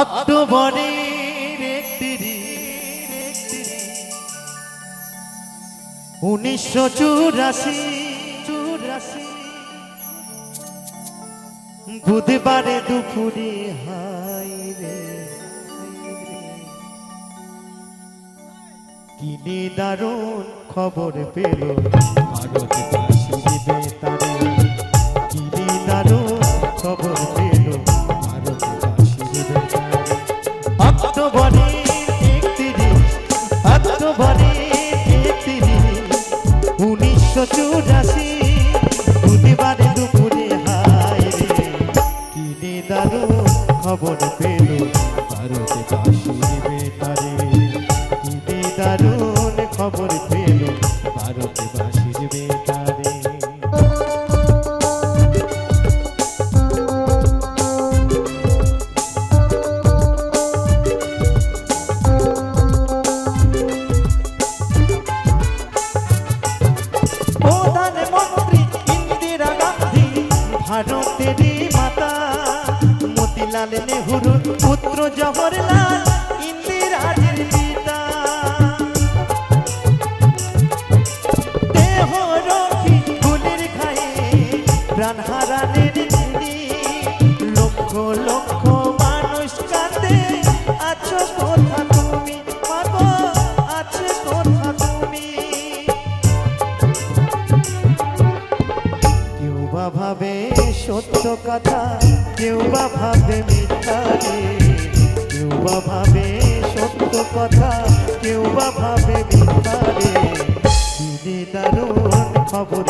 অক্টোবরের উনিশশো চুরাশি চুরাশি। বুধবারে দুপুরে হাই রে কিনে দারুণ খবর পেল। ভারতবাসীর বেতারে চুরাশি বুধবারে দুপুরে খবর পেল ভারতবাসীর বেতারে প্রধানমন্ত্রী ইন্দিরা গান্ধী, ভারতেরই মাতা, মতিলাল নেহরুর পুত্র জওহরলাল ইন্দিরাজের পিতা। দেহ রক্ষী ফুলের খায়ে প্রাণ লক্ষ লক্ষ সত্য কথা, কেউ বা ভাবে মিথ্যারে কেউ বা ভাবে সত্য কথা, কেউ বা ভাবে মিথ্যারে দিদি দারুণ খবর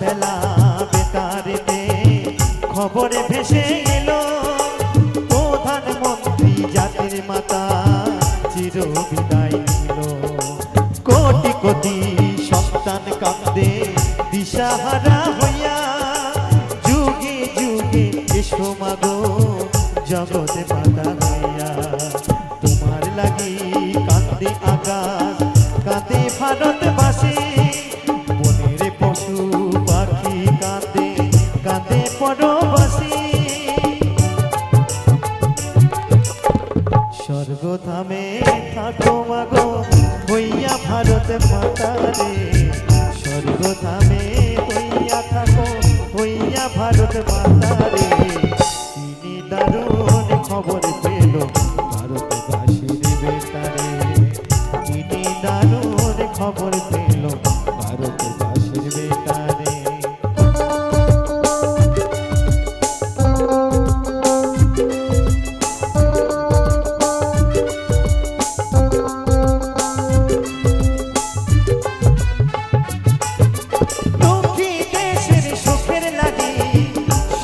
বেলা বেতারেতে খবরে ভেসে এলো প্রধানমন্ত্রী জাতির মাতা চির বিদায় নিল। কোটি কোটি সন্তান কান্দে দিশাহারা স্বর্গধামে থাকো মাগো হইয়া ভারত স্বর্গ থামে, হইয়া থাকো, হইয়া ভারত মাতারে তিনি দারুণ খবর পেল ভারতবাসীর বেতারে। তিনি দারুণ খবর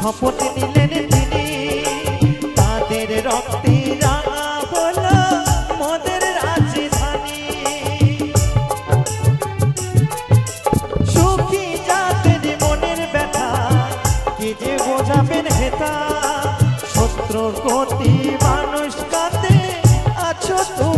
শপথ নিলেন তিনি। তাদের রক্তে যে বোঝাবেন হেতা? শত্রুর কোটি মানুষ কাঁদে আছো তুমি